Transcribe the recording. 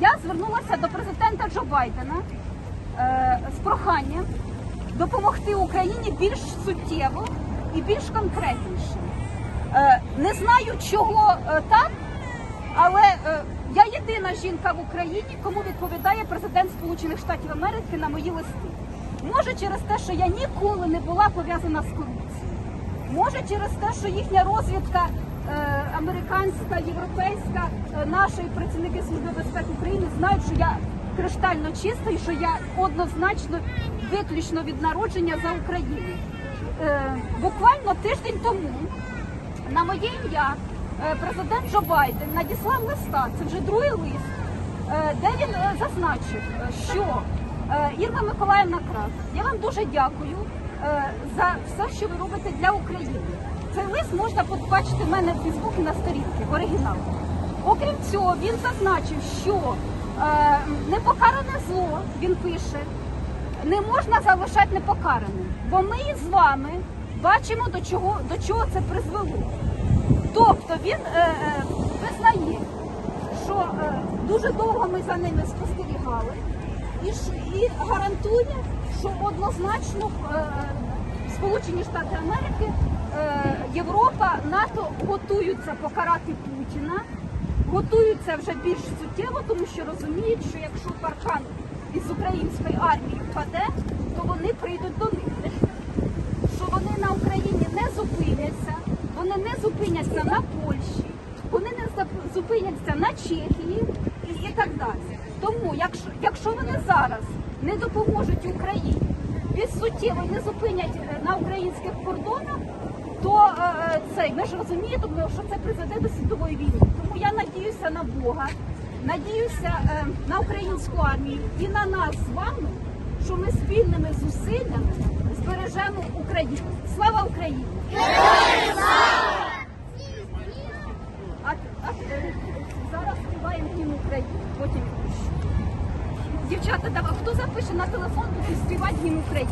я звернулася до президента Джо Байдена е, з проханням допомогти Україні більш суттєво і більш конкретніше. Е, не знаю, чого е, так, але е, я єдина жінка в Україні, кому відповідає президент Сполучених Штатів Америки на мої листи. Може через те, що я ніколи не була пов'язана з корупцією. Може через те, що їхня розвідка е, американська, європейська, е, наші працівники Служби безпеки України знають, що я криштально чиста і що я однозначно виключно від народження за Україну. Е, буквально тиждень тому на моє ім'я е, президент Джо Байден надіслав листа, це вже другий лист, де він зазначив, що Ірма Миколаївна Крас, я вам дуже дякую за все, що ви робите для України. Цей можна побачити в мене в Фейсбуці на сторінці, в оригіналі. Окрім цього, він зазначив, що е, непокаране зло, він пише, не можна залишати непокараним, бо ми з вами бачимо, до чого, до чого це призвело. Тобто він е, е, визнає, що е, дуже довго ми за ними спостерігали, і, і гарантує, що однозначно е, Сполучені Штати Америки, е, Європа, НАТО готуються покарати Путіна, готуються вже більш суттєво, тому що розуміють, що якщо паркан із української армії впаде, то вони прийдуть до них що вони на Україні не зупиняться, вони не зупиняться на Польщі, вони не зупиняться на Чехії і, так далі. Тому, якщо, якщо вони зараз не допоможуть Україні безсуттєво не зупинять е, на українських кордонах, то е, е, це ми ж розуміємо, що це призведе до світової війни. Тому я надіюся на Бога, надіюся на українську армію і на нас з вами, що ми спільними зусиллями збережемо Україну. Слава Україні! А, а е, зараз співаємо гімн України. Потім дівчата, давай хто запише на телефон, буде співати гімн України.